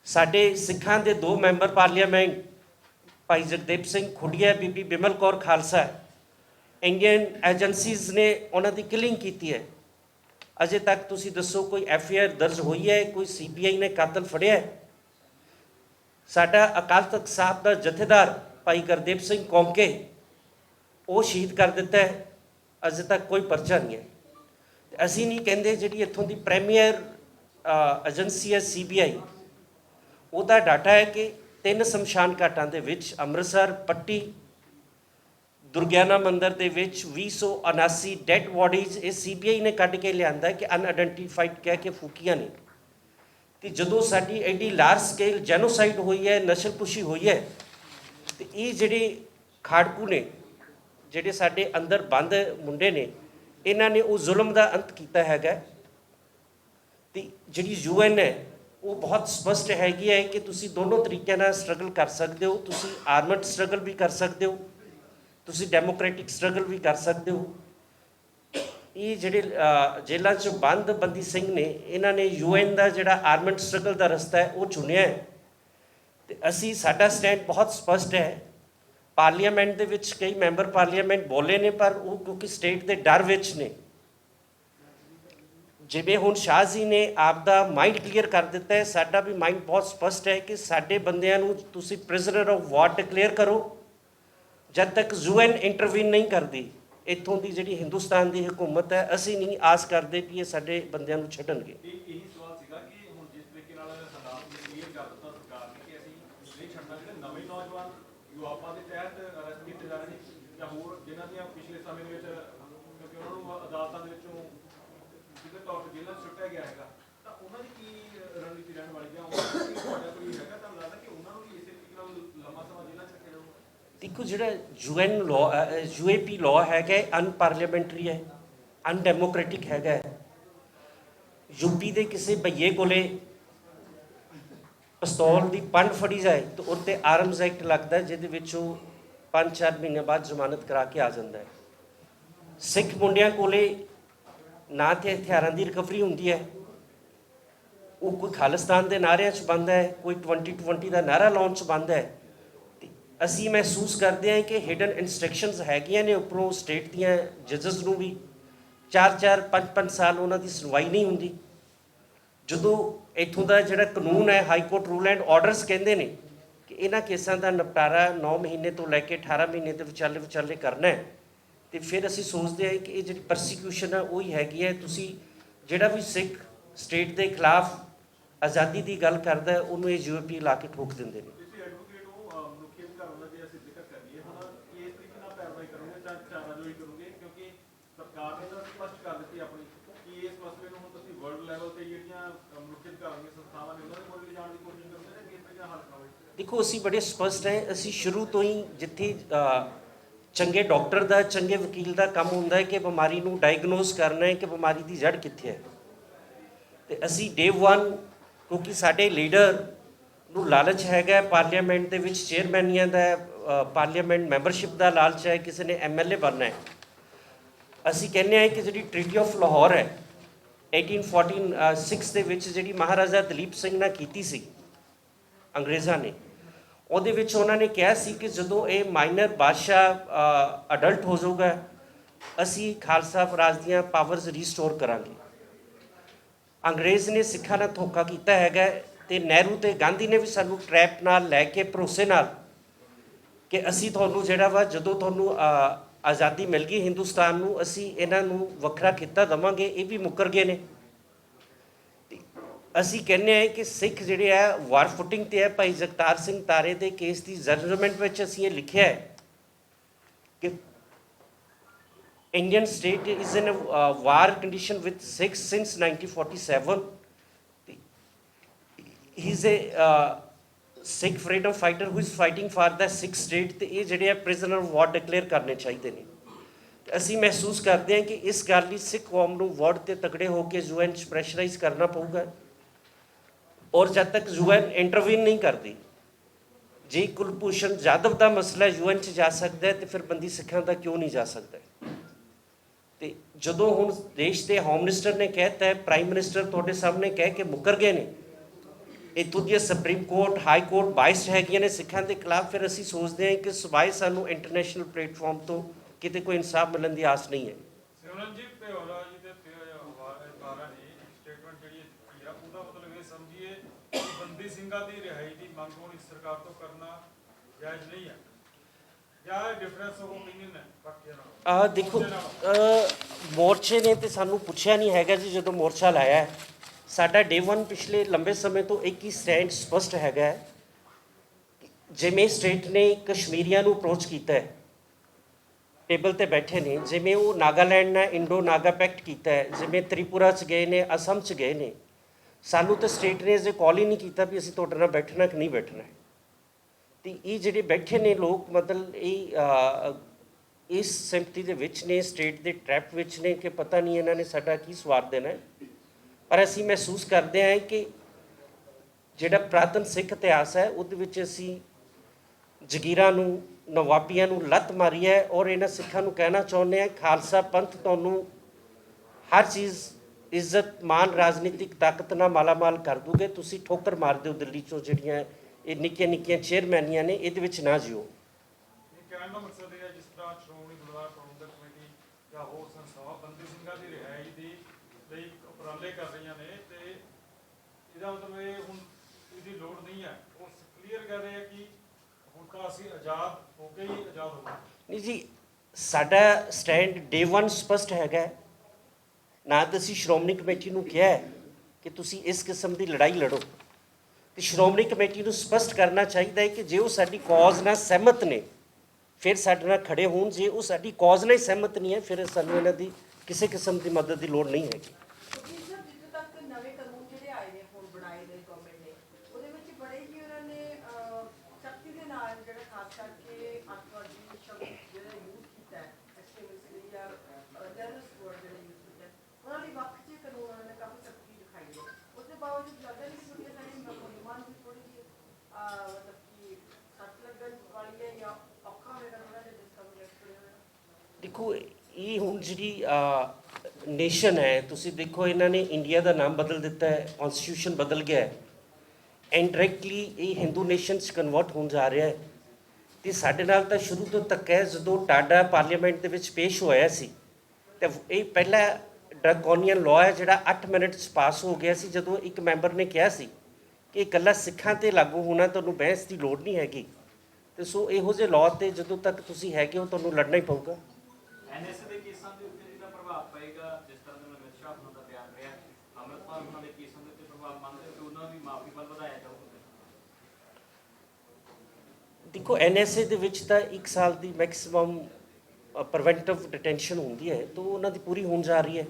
ਸਾਡੇ ਸਿੱਖਾਂ ਦੇ ਦੋ ਮੈਂਬਰ ਪਾਰਲੀਮੈਂਟ ਭਾਈ ਜਗਦੇਵ ਸਿੰਘ ਖੁੱਡੀਆ, ਬੀਬੀ ਬਿਮਲ ਕੌਰ ਖਾਲਸਾ, ਇੰਡੀਅਨ ਏਜੰਸੀਜ਼ ਨੇ ਉਹਨਾਂ ਦੀ ਕਿਲਿੰਗ ਕੀਤੀ ਹੈ। ਅਜੇ ਤੱਕ ਤੁਸੀਂ ਦੱਸੋ, ਕੋਈ ਐਫ ਆਈ ਆਰ ਦਰਜ ਹੋਈ ਹੈ, ਕੋਈ ਸੀ ਬੀ ਆਈ ਨੇ ਕਾਤਲ ਫੜਿਆ ਸਾਡਾ ਅਕਾਲ ਤਖਤ ਸਾਹਿਬ ਦਾ ਜਥੇਦਾਰ ਭਾਈ ਗੁਰਦੇਵ ਸਿੰਘ ਕੌਂਕੇ ਉਹ ਸ਼ਹੀਦ ਕਰ ਦਿੱਤਾ ਹੈ। ਅਜੇ ਤੱਕ ਕੋਈ ਪਰਚਾ ਨਹੀਂ ਹੈ। ਤੇ ਅਸੀਂ ਨਹੀਂ ਕਹਿੰਦੇ ਜਿਹੜੀ ਇੱਥੋਂ ਦੀ ਪ੍ਰੀਮੀਅਰ ਏਜੰਸੀ ਹੈ ਸੀਬੀਆਈ ਉਹਦਾ ਡਾਟਾ ਹੈ ਕਿ ਤਿੰਨ ਸ਼ਮਸ਼ਾਨ ਘਾਟਾਂ ਦੇ ਵਿੱਚ ਅੰਮ੍ਰਿਤਸਰ, ਪੱਟੀ, ਦੁਰਗਿਆਨਾ ਮੰਦਿਰ ਦੇ ਵਿੱਚ 279 ਡੈੱਡ ਬਾਡੀਜ਼ ਇਹ ਸੀਬੀਆਈ ਨੇ ਕੱਢ ਕੇ ਲਿਆਂਦਾ ਕਿ ਅਨਆਇਡੈਂਟੀਫਾਈਡ ਕਹਿ ਕੇ ਫੂਕੀਆਂ ਨੇ। ਤੇ ਜਦੋਂ ਸਾਡੀ ਐਡੀ ਲਾਰਜ ਸਕੇਲ ਜੈਨੋਸਾਈਡ ਹੋਈ ਹੈ ਨਸਲਕੁਸ਼ੀ ਹੋਈ ਹੈ, ਤੇ ਇਹ ਜਿਹੜੇ ਖਾੜਕੂ ਨੇ, ਜਿਹੜੇ ਸਾਡੇ ਅੰਦਰ ਬੰਦ ਮੁੰਡੇ ਨੇ, ਇਹਨਾਂ ਨੇ ਉਹ ਜ਼ੁਲਮ ਦਾ ਅੰਤ ਕੀਤਾ ਹੈਗਾ। ਤੇ ਜਿਹੜੀ ਯੂਐਨ ਹੈ ਉਹ ਬਹੁਤ ਸਪਸ਼ਟ ਹੈਗੀ ਹੈ ਕਿ ਤੁਸੀਂ ਦੋਨੋਂ ਤਰੀਕਿਆਂ ਨਾਲ ਸਟਰਗਲ ਕਰ ਸਕਦੇ ਹੋ, ਤੁਸੀਂ ਆਰਮਡ ਸਟਰਗਲ ਵੀ ਕਰ ਸਕਦੇ ਹੋ, ਤੁਸੀਂ ਡੈਮੋਕ੍ਰੈਟਿਕ ਸਟਰਗਲ ਵੀ ਕਰ ਸਕਦੇ ਹੋ। ਇਹ ਜਿਹੜੇ ਜੇਲ੍ਹਾਂ 'ਚ ਬੰਦ ਬੰਦੀ ਸਿੰਘ ਨੇ, ਇਹਨਾਂ ਨੇ ਯੂਐਨ ਦਾ ਜਿਹੜਾ ਆਰਮਡ ਸਟਰਗਲ ਦਾ ਰਸਤਾ ਹੈ, ਉਹ ਚੁਣਿਆ ਹੈ। ਤੇ ਅਸੀਂ, ਸਾਡਾ ਸਟੈਂਡ ਬਹੁਤ ਸਪਸ਼ਟ ਹੈ। ਪਾਰਲੀਮੈਂਟ ਦੇ ਵਿੱਚ ਕਈ ਮੈਂਬਰ ਪਾਰਲੀਮੈਂਟ ਬੋਲੇ ਨੇ, ਪਰ ਉਹ ਕਿਉਂਕਿ ਸਟੇਟ ਦੇ ਡਰ ਵਿੱਚ ਨੇ ਜਿਵੇਂ ਹੁਣ ਸ਼ਾਹ ਜੀ ਨੇ ਆਪ ਦਾ ਮਾਈਂਡ ਕਲੀਅਰ ਕਰ ਦਿੱਤਾ ਹੈ, ਸਾਡਾ ਵੀ ਮਾਈਂਡ ਬਹੁਤ ਸਪਸ਼ਟ ਹੈ ਕਿ ਸਾਡੇ ਬੰਦਿਆਂ ਨੂੰ ਤੁਸੀਂ ਪ੍ਰਿਜ਼ਨਰ ਆਫ ਵਾਰ ਡਿਕਲੇਅਰ ਕਰੋ। ਜਦ ਤੱਕ ਯੂਐਨ ਇੰਟਰਵੀਨ ਨਹੀਂ ਕਰਦੀ, ਇੱਥੋਂ ਦੀ ਜਿਹੜੀ ਹਿੰਦੁਸਤਾਨ ਦੀ ਹਕੂਮਤ ਹੈ, ਅਸੀਂ ਨਹੀਂ ਆਸ ਕਰਦੇ ਕਿ ਇਹ ਸਾਡੇ ਬੰਦਿਆਂ ਨੂੰ ਛੱਡਣਗੇ ਇਹ ਇਹੀ ਸਵਾਲ ਸੀਗਾ ਕਿ ਹੁਣ ਜਿਸ ਤਰੀਕੇ ਨਾਲ ਹਾਲਾਤ ਨੂੰ ਕਲੀਅਰ ਕਰ ਦਿੱਤਾ ਸਰਕਾਰ ਨੇ ਕਿ ਅਸੀਂ ਨਹੀਂ ਛੱਡਣਾ ਜਿਹੜੇ ਨਵੇਂ ਨੌਜਵਾਨ ਯੁਵਾਪਾ ਦੇ ਤਹਿਤ ਅਰੈਸਟ ਕੀਤੇ ਜਾ ਰਹੇ ਨੇ ਜਾਂ ਹੋਰ ਜਿਨ੍ਹਾਂ ਦੀਆਂ ਪਿਛਲੇ ਸਮੇਂ ਦੇ ਵਿੱਚ ਕਿਉਂਕਿ ਉਹਨਾਂ ਨੂੰ ਅਦਾਲਤਾਂ ਦੇ ਵਿੱਚੋਂ ਸਿੱਧੇ ਤੌਰ ਤੇ ਜੇਲ੍ਹਾਂ 'ਚ ਸੁੱਟਿਆ ਗਿਆ ਹੈਗਾ ਤਾਂ ਉਹਨਾਂ ਦੀ ਕੀ ਰਣਨੀਤੀ ਰਹਿਣ ਵਾਲੀ ਜਾਂ ਉਹਨਾਂ ਦਾ ਕੀ ਤੁਹਾਡਾ ਕੋਈ ਹੈਗਾ ਤਾਂ ਲੱਗਦਾ ਕਿ ਉਹਨਾਂ ਨੂੰ ਵੀ ਇਸੇ ਤਰੀਕੇ ਨਾਲ ਲੰਮਾ ਸਮਾਂ ਜੇਲ੍ਹਾਂ 'ਚ ਰੱਖਿਆ ਜਾਊਗਾ ਦੇਖੋ ਜਿਹੜਾ ਯੂਐਨ ਲਾਅ ਯੂਏਪੀ ਲਾਅ ਹੈਗਾ ਅਨਪਾਰਲੀਮੈਂਟਰੀ ਹੈ ਅਨਡੈਮੋਕ੍ਰੈਟਿਕ ਹੈਗਾ ਹੈ। ਯੂਪੀ ਦੇ ਕਿਸੇ ਭਈਏ ਕੋਲੇ ਪਿਸਤੌਲ ਦੀ ਪੰਡ ਫੜੀ ਜਾਏ, ਤਾਂ ਉੱਤੇ ਆਰਮਸ ਐਕਟ ਲੱਗਦਾ, ਜਿਹਦੇ ਵਿੱਚ ਉਹ 5-4 ਮਹੀਨੇ ਬਾਅਦ ਜ਼ਮਾਨਤ ਕਰਾ ਕੇ ਆ ਜਾਂਦਾ ਹੈ। ਸਿੱਖ ਮੁੰਡਿਆਂ ਕੋਲੇ ਨਾ ਤੇ ਹਥਿਆਰਾਂ ਦੀ ਰਿਕਵਰੀ ਹੁੰਦੀ ਹੈ। ਉਹ ਕੋਈ ਖਾਲਿਸਤਾਨ ਦੇ ਨਾਅਰਿਆਂ 'ਚ ਬੰਦ ਹੈ, ਕੋਈ 2020 ਦਾ ਨਾਅਰਾ ਲਾਉਣ 'ਚ ਬੰਦ ਹੈ। ਅਸੀਂ ਮਹਿਸੂਸ ਕਰਦੇ ਹਾਂ ਕਿ ਹਿਡਨ ਇਨਸਟਰਕਸ਼ਨਸ ਹੈਗੀਆਂ ਨੇ, ਉੱਪਰੋਂ ਸਟੇਟ ਦੀਆਂ ਜੱਜਸ ਨੂੰ ਵੀ। 4-4 5-5 ਸਾਲ ਉਹਨਾਂ ਦੀ ਸੁਣਵਾਈ ਨਹੀਂ ਹੁੰਦੀ। ਜਦੋਂ ਇੱਥੋਂ ਦਾ ਜਿਹੜਾ ਕਾਨੂੰਨ ਹੈ high court rule and orders ਕਹਿੰਦੇ ਨੇ ਕਿ ਇਹਨਾਂ ਕੇਸਾਂ ਦਾ ਨਿਪਟਾਰਾ 9 ਮਹੀਨੇ ਤੋਂ ਲੈ ਕੇ 18 ਮਹੀਨੇ ਦੇ ਵਿਚਾਲੇ ਵਿਚਾਲੇ ਕਰਨਾ ਹੈ। ਤੇ ਫਿਰ ਅਸੀਂ ਸੋਚਦੇ ਹਾਂ ਕਿ ਇਹ ਜਿਹੜੀ ਪਰਸੀਕਿਊਸ਼ਨ ਹੈ ਉਹ ਹੀ ਹੈਗੀ ਹੈ। ਤੁਸੀਂ ਜਿਹੜਾ ਵੀ ਸਿੱਖ ਸਟੇਟ ਦੇ ਖਿਲਾਫ ਆਜ਼ਾਦੀ ਦੀ ਗੱਲ ਕਰਦਾ ਉਹਨੂੰ ਇਹ ਯੂਪੀ ਲਾ ਕੇ ਠੋਕ ਦਿੰਦੇ ਨੇ ਤੁਸੀਂ ਐਡਵੋਕੇਟ ਹੋ ਅਹ ਮਨੁੱਖੀ ਅਧਿਕਾਰਾਂ ਦਾ ਜੇ ਅਸੀਂ ਜ਼ਿਕਰ ਕਰੀਏ ਹੁਣ ਇਸ ਤਰੀਕੇ ਨਾਲ ਪੈਰਵਾਈ ਕਰੋਗੇ ਜਾਂ ਚਾਰਾਜੋਈ ਕਰੋਗੇ ਕਿਉਂਕਿ ਸਰਕਾਰ ਨੇ ਤਾਂ ਸਪਸ਼ਟ ਕਰ ਦਿੱਤੀ ਆਪਣੀ ਕਿ ਇਸ ਮਸਲੇ ਨੂੰ ਹੁਣ ਤੁਸੀਂ ਵਰਲਡ ਲੈਵਲ ਤੇ ਜਿਹੜੀਆਂ ਅਹ, ਮਨੁੱਖੀ ਅਧਿਕਾਰਾਂ ਦੀਆਂ ਸੰਸਥਾਵਾਂ ਨੇ ਉਹਨਾਂ ਦੇ ਕੋਲ ਲਿਜਾਣ ਦੀ ਕੋਸ਼ਿਸ਼ ਕਰਦੇ ਨੇ ਕਿ ਇਸ ਤਰ੍ਹਾਂ ਹੱਲ ਨਾ ਹੋਵੇ ਦੇਖੋ ਅਸੀਂ ਬੜੇ ਸਪਸ਼ਟ ਹੈ ਅਸੀਂ ਸ਼ੁਰੂ ਤੋਂ ਹੀ ਜਿੱਥੇ ਚੰਗੇ ਡਾਕਟਰ ਦਾ ਚੰਗੇ ਵਕੀਲ ਦਾ ਕੰਮ ਹੁੰਦਾ ਹੈ ਕਿ ਬਿਮਾਰੀ ਨੂੰ ਡਾਇਗਨੋਸ ਕਰਨਾ ਹੈ ਕਿ ਬਿਮਾਰੀ ਦੀ ਜੜ ਕਿੱਥੇ ਹੈ। ਤੇ ਅਸੀਂ ਡੇ 1 ਕਿਉਂਕਿ ਸਾਡੇ ਲੀਡਰ ਨੂੰ ਲਾਲਚ ਹੈਗਾ ਹੈ, ਪਾਰਲੀਮੈਂਟ ਦੇ ਵਿੱਚ ਚੇਅਰਮੈਨੀਆਂ ਦਾ ਅ, ਪਾਰਲੀਮੈਂਟ ਮੈਂਬਰਸ਼ਿਪ ਦਾ ਲਾਲਚ ਹੈ ਕਿਸੇ ਨੇ ਐਮਐਲਏ ਬਣਨਾ ਹੈ। ਅਸੀਂ ਕਹਿੰਦੇ ਹਾਂ ਕਿ ਜਿਹੜੀ ਟ੍ਰੀਟੀ ਆਫ ਲਾਹੌਰ ਹੈ 1846 ਦੇ ਵਿੱਚ ਜਿਹੜੀ ਮਹਾਰਾਜਾ ਦਲੀਪ ਸਿੰਘ ਨਾਲ ਕੀਤੀ ਸੀ ਅੰਗਰੇਜ਼ਾਂ ਨੇ ਉਹਦੇ ਵਿੱਚ ਉਹਨਾਂ ਨੇ ਕਿਹਾ ਸੀ ਕਿ ਜਦੋਂ ਇਹ ਮਾਈਨਰ ਬਾਦਸ਼ਾਹ ਅਡਲਟ ਹੋ ਜਾਊਗਾ, ਅਸੀਂ ਖਾਲਸਾ ਫਰਾਜ ਦੀਆਂ ਪਾਵਰਸ ਰੀਸਟੋਰ ਕਰਾਂਗੇ। ਅੰਗਰੇਜ਼ ਨੇ ਸਿੱਖਾਂ ਨਾਲ ਧੋਖਾ ਕੀਤਾ ਹੈਗਾ ਹੈ ਤੇ ਨਹਿਰੂ ਤੇ ਗਾਂਧੀ ਨੇ ਵੀ ਸਾਨੂੰ ਟਰੈਪ ਨਾਲ ਲੈ ਕੇ ਭਰੋਸੇ ਨਾਲ ਕਿ ਅਸੀਂ ਤੁਹਾਨੂੰ ਜਿਹੜਾ ਵਾ, ਜਦੋਂ ਤੁਹਾਨੂੰ ਆਜ਼ਾਦੀ ਮਿਲ ਗਈ ਹਿੰਦੁਸਤਾਨ ਨੂੰ, ਅਸੀਂ ਇਹਨਾਂ ਨੂੰ ਵੱਖਰਾ ਖਿੱਤਾ ਦਵਾਂਗੇ, ਇਹ ਵੀ ਮੁੱਕਰ ਗਏ ਨੇ। ਅਸੀਂ ਕਹਿੰਦੇ ਹਾਂ ਕਿ ਸਿੱਖ ਜਿਹੜੇ ਆ ਵਾਰ ਫੁੱਟਿੰਗ ਤੇ ਹੈ ਭਾਈ ਜਗਤਾਰ ਸਿੰਘ ਤਾਰੇ ਦੇ ਕੇਸ ਦੀ ਜਜਮੈਂਟ ਵਿੱਚ ਅਸੀਂ ਇਹ ਲਿਖਿਆ ਹੈ ਕਿ Indian state is in a uh, war condition with Sikhs since 1947. He is a uh, Sikh freedom fighter who is fighting for the Sikh state ਤੇ ਇਹ ਜਿਹੜੇ ਆ prisoner of war declare ਕਰਨੇ ਚਾਹੀਦੇ ਨੇ ਤੇ ਅਸੀਂ ਮਹਿਸੂਸ ਕਰਦੇ ਹਾਂ ਕਿ ਇਸ ਗੱਲ ਲਈ ਸਿੱਖ ਕੌਮ ਨੂੰ ਵਰਡ ਤੇ ਤਕੜੇ ਹੋ ਕੇ ਯੂਐਨ ਚ ਪ੍ਰੈਸ਼ਰਾਈਜ਼ ਕਰਨਾ ਪਊਗਾ ਔਰ ਜਦ ਤੱਕ ਯੂਐਨ ਇੰਟਰਵੀਨ ਨਹੀਂ ਕਰਦੀ, ਜੇ ਕੁਲਭੂਸ਼ਣ ਜਾਧਵ ਦਾ ਮਸਲਾ ਯੂਐਨ ਚ ਜਾ ਸਕਦਾ ਹੈ, ਤੇ ਫਿਰ ਬੰਦੀ ਸਿੱਖਾਂ ਦਾ ਕਿਉਂ ਨਹੀਂ ਜਾ ਸਕਦਾ ਤੇ ਜਦੋਂ ਹੁਣ ਦੇਸ਼ ਦੇ ਹੋਮ ਮਿਨਿਸਟਰ ਨੇ ਕਹਿਤਾ ਹੈ ਪ੍ਰਾਈਮ ਮਿਨਿਸਟਰ ਤੁਹਾਡੇ ਸਾਹਮਣੇ ਕਹਿ ਕੇ ਮੁੱਕਰ ਗਏ ਨੇ ਇਹ ਤੁਝੇ supreme court high court biased ਹੈਗੀਆਂ ਨੇ ਸਿੱਖਾਂ ਦੇ ਖਿਲਾਫ, ਫਿਰ ਅਸੀਂ ਸੋਚਦੇ ਹਾਂ ਕਿ ਸਵਾਏ ਸਾਨੂੰ ਇੰਟਰਨੈਸ਼ਨਲ ਪਲੇਟਫਾਰਮ ਤੋਂ ਕਿਤੇ ਕੋਈ ਇਨਸਾਫ ਮਿਲਣ ਦੀ ਆਸ ਨਹੀਂ ਹੈ। ਸਿਮਰਨਜੀਤ ਜੀ ਦੇ ਅਖਬਾਰਾਂ ਨੇ ਸਟੇਟਮੈਂਟ ਜਿਹੜੀ ਦਿੱਤੀ ਆ ਉਹਦਾ ਮਤਲਬ ਇਹ ਸਮਝੀਏ ਕਿ ਬੰਦੀ ਸਿੰਘਾਂ ਦੀ ਰਿਹਾਈ ਦੀ ਮੰਗ ਹੁਣ ਸਰਕਾਰ ਤੋਂ ਕਰਨਾ ਜਾਇਜ਼ ਨਹੀਂ ਹੈ ਜਾਂ ਡਿਫਰੈਂਸ ਆਫ ਓਪੀਨੀਅਨ ਹੈ ਬਾਕੀਆਂ ਨਾਲ ਆ ਦੇਖੋ ਮੋਰਚੇ ਨੇ ਤੇ ਸਾਨੂੰ ਪੁੱਛਿਆ ਨਹੀਂ ਹੈਗਾ ਜੀ ਜਦੋਂ ਮੋਰਚਾ ਲਾਇਆ। ਸਾਡਾ ਡੇ 1 ਪਿਛਲੇ ਲੰਬੇ ਸਮੇਂ ਤੋਂ ਇੱਕ ਹੀ ਸਟੈਂਡ ਸਪਸ਼ਟ ਹੈਗਾ ਹੈ। ਜਿਵੇਂ ਸਟੇਟ ਨੇ ਕਸ਼ਮੀਰੀਆਂ ਨੂੰ ਅਪਰੋਚ ਕੀਤਾ ਹੈ ਟੇਬਲ ਤੇ ਬੈਠੇ ਨੇ ਜਿਵੇਂ ਉਹ ਨਾਗਾਲੈਂਡ ਨਾਲ ਇੰਡੋ ਨਾਗਾ ਪੈਕਟ ਕੀਤਾ ਹੈ ਜਿਵੇਂ ਤ੍ਰਿਪੁਰਾ ਚ ਗਏ ਨੇ ਅਸਮ ਚ ਗਏ ਨੇ ਸਾਨੂੰ ਤਾਂ ਸਟੇਟ ਨੇ ਅਜੇ ਕਾਲ ਹੀ ਨਹੀਂ ਕੀਤਾ ਵੀ ਅਸੀਂ ਤੁਹਾਡੇ ਨਾਲ ਬੈਠਣਾ ਕਿ ਨਹੀਂ ਬੈਠਣਾ ਹੈ। ਤੇ ਇਹ ਜਿਹੜੇ ਬੈਠੇ ਨੇ ਲੋਕ, ਮਤਲਬ ਇਹ ਇਸ ਸਿੰਪਤੀ ਦੇ ਵਿੱਚ ਨੇ ਸਟੇਟ ਦੇ ਟ੍ਰੈਪ ਵਿੱਚ ਨੇ ਕਿ ਪਤਾ ਨਹੀਂ ਇਹਨਾਂ ਨੇ ਸਾਡਾ ਕੀ ਸਵਾਦ ਦੇਣਾ ਹੈ ਪਰ ਅਸੀਂ ਮਹਿਸੂਸ ਕਰਦੇ ਹਾਂ ਕਿ ਜਿਹੜਾ ਪ੍ਰਾਤਨ ਸਿੱਖ ਇਤਿਹਾਸ ਹੈ, ਉਹਦੇ ਵਿੱਚ ਅਸੀਂ ਜਗੀਰਾਂ ਨੂੰ, ਨਵਾਬੀਆਂ ਨੂੰ ਲੱਤ ਮਾਰੀ ਹੈ ਔਰ ਇਹਨਾਂ ਸਿੱਖਾਂ ਨੂੰ ਕਹਿਣਾ ਚਾਹੁੰਦੇ ਹਾਂ, ਖਾਲਸਾ ਪੰਥ ਤੁਹਾਨੂੰ ਹਰ ਚੀਜ਼ ਇੱਜ਼ਤ ਮਾਨ ਰਾਜਨੀਤਿਕ ਤਾਕਤ ਨਾਲ ਮਾਲਾਮਾਲ ਕਰ ਦੂਗੇ ਤੁਸੀਂ ਠੋਕਰ ਮਾਰ ਦਿਓ ਦਿੱਲੀ ਚੋਂ ਜਿਹੜੀਆਂ ਇਹ ਨਿੱਕੀਆਂ ਨਿੱਕੀਆਂ ਚੇਅਰਮੈਨੀਆਂ ਨੇ ਇਹਦੇ ਵਿੱਚ ਨਾ ਜਿਓ। ਇਹ ਕਹਿਣ ਦਾ ਮਕਸਦ ਇਹ ਹੈ ਜਿਸ ਤਰ੍ਹਾਂ ਸ਼੍ਰੋਮਣੀ ਗੁਰਦੁਆਰਾ ਪ੍ਰਬੰਧਕ ਕਮੇਟੀ ਜਾਂ ਹੋਰ ਸੰਸਥਾਵਾਂ ਬੰਦੀ ਸਿੰਘਾਂ ਦੀ ਰਿਹਾਈ ਦੀ ਲਈ ਉਪਰਾਲੇ ਕਰ ਰਹੀਆਂ ਨੇ ਤੇ ਇਹਦਾ ਮਤਲਬ ਇਹ ਹੁਣ ਇਹਦੀ ਲੋੜ ਨਹੀਂ ਹੈ। ਉਹ ਕਲੀਅਰ ਕਰ ਰਹੇ ਆ ਕਿ ਹੁਣ ਤਾਂ ਅਸੀਂ ਆਜ਼ਾਦ ਹੋ ਕੇ ਹੀ ਆਜ਼ਾਦ ਹੋਵਾਂਗੇ ਨਹੀਂ ਜੀ ਸਾਡਾ ਸਟੈਂਡ ਡੇ 1 ਸਪਸ਼ਟ ਹੈਗਾ। ਨਾ ਤਾਂ ਅਸੀਂ ਸ਼੍ਰੋਮਣੀ ਕਮੇਟੀ ਨੂੰ ਕਿਹਾ ਕਿ ਤੁਸੀਂ ਇਸ ਕਿਸਮ ਦੀ ਲੜਾਈ ਲੜੋ। ਤੇ ਸ਼੍ਰੋਮਣੀ ਕਮੇਟੀ ਨੂੰ ਸਪਸ਼ਟ ਕਰਨਾ ਚਾਹੀਦਾ ਹੈ ਕਿ ਜੇ ਉਹ ਸਾਡੀ ਕੌਜ਼ ਨਾਲ ਸਹਿਮਤ ਨੇ ਫਿਰ ਸਾਡੇ ਨਾਲ ਖੜੇ ਹੋਣ। ਜੇ ਉਹ ਸਾਡੀ ਕੌਜ਼ ਨਾਲ ਹੀ ਸਹਿਮਤ ਨਹੀਂ ਹੈ ਫਿਰ ਸਾਨੂੰ ਇਹਨਾਂ ਦੀ ਕਿਸੇ ਕਿਸਮ ਦੀ ਮਦਦ ਦੀ ਲੋੜ ਨਹੀਂ ਹੈਗੀ। ਉਹਦੇ ਵਿੱਚ ਬੜੇ ਹੀ ਉਹਨਾਂ ਨੇ ਅਹ, ਦੇ ਨਾਲ ਜਿਹੜਾ ਖਾਸ ਕਰਕੇ ਅੱਤਵਾਦੀ ਸ਼ਬਦ ਜਿਹੜਾ ਯੂਜ਼ ਕੀਤਾ ਹੈ ਐਕਸਟ੍ਰੀਮਿਸਟ ਜਾਂ ਟੈਰਰਿਸਟ ਵਰਡ ਜਿਹੜਾ ਯੂਜ਼ ਕੀਤਾ ਹੈ ਉਹਨਾਂ ਲਈ ਵੱਖ ਜਿਹੇ ਕਾਨੂੰਨ ਉਹਨਾਂ ਨੇ ਕਾਫੀ ਸਖਤੀ ਦਿਖਾਈ ਹੈ ਉਸ ਦੇ ਬਾਵਜੂਦ ਲੱਗਦਾ ਨਹੀਂ ਕਿ ਥੋੜ੍ਹੀਆਂ ਸਾਰੀਆਂ ਮੁਸਲਮਾਨ ਦੀ ਥੋੜੀ ਜਿਹੀ ਅਹ, ਮਤਲਬ ਕਿ ਸੱਟ ਲੱਗਣ ਵਾਲੀ ਹੈ ਜਾਂ ਔਖਾ ਹੋਏਗਾ ਉਹਨਾਂ ਦੇ ਜਿਸ ਤਰ੍ਹਾਂ ਦੇ ਦੇਖੋ, ਇਹ ਹੁਣ ਜਿਹੜੀ ਨੇਸ਼ਨ ਹੈ, ਤੁਸੀਂ ਦੇਖੋ, ਇਹਨਾਂ ਨੇ ਇੰਡੀਆ ਦਾ ਨਾਮ ਬਦਲ ਦਿੱਤਾ ਹੈ ਕਨਸਟੀਟਿਊਸ਼ਨ ਬਦਲ ਗਿਆ ਹੈ। ਇਨਡਾਇਰੈਕਟਲੀ ਇਹ ਹਿੰਦੂ ਨੇਸ਼ਨ ਚ ਕਨਵਰਟ ਹੋਣ ਜਾ ਰਿਹਾ ਹੈ। ਤੇ ਸਾਡੇ ਨਾਲ ਤਾਂ ਸ਼ੁਰੂ ਤੋਂ ਤੱਕ ਹੈ, ਜਦੋਂ ਟਾਡਾ ਪਾਰਲੀਮੈਂਟ ਦੇ ਵਿੱਚ ਪੇਸ਼ ਹੋਇਆ ਸੀ, ਤੇ ਇਹ ਪਹਿਲਾ ਡਰਕੋਨੀਅਨ ਲਾਅ ਹੈ, ਜਿਹੜਾ 8 ਮਿੰਟ ਚ ਪਾਸ ਹੋ ਗਿਆ ਸੀ, ਜਦੋਂ ਇੱਕ ਮੈਂਬਰ ਨੇ ਕਿਹਾ ਸੀ ਕਿ ਇਹ ਇਕੱਲਾ ਸਿੱਖਾਂ ਤੇ ਲਾਗੂ ਹੋਣਾ ਤੁਹਾਨੂੰ ਬਹਿਸ ਦੀ ਲੋੜ ਨਹੀਂ ਹੈਗੀ। ਤੇ ਸੋ ਇਹੋ ਜਿਹੇ ਲਾਅ ਤੇ ਜਦੋਂ ਤੱਕ ਤੁਸੀਂ ਹੈਗੇ ਹੋ, ਤੁਹਾਨੂੰ ਲੜਨਾ ਹੀ ਪਊਗਾ। ਐਨਐਸਏ ਦੇ ਕੇਸਾਂ ਦੇ ਉੱਤੇ ਜਿਹੜਾ ਪ੍ਰਭਾਵ ਪਏਗਾ, ਜਿਸ ਤਰ੍ਹਾਂ ਦੇ ਅਮਿਤ ਸ਼ਾਹ ਉਹਨਾਂ ਦਾ ਬਿਆਨ ਰਿਹਾ ਅੰਮ੍ਰਿਤਪਾਲ ਉਹਨਾਂ ਦੇ ਕੇਸਾਂ ਦੇ ਉੱਤੇ ਪ੍ਰਭਾਵ ਮੰਨਦੇ ਕਿ ਉਹਨਾਂ ਦੀ ਮਾਫੀ ਵੱਲ ਵਧਾਇਆ ਜਾਊਗਾ। ਦੇਖੋ ਐਨਐਸਏ ਦੇ ਵਿੱਚ ਤਾਂ 1 ਸਾਲ ਦੀ ਮੈਕਸਿਮਮ ਪ੍ਰੀਵੈਂਟਿਵ ਡਿਟੈਂਸ਼ਨ ਹੁੰਦੀ ਹੈ, ਤਾਂ ਉਹਨਾਂ ਦੀ ਪੂਰੀ ਹੋਣ ਜਾ ਰਹੀ ਹੈ।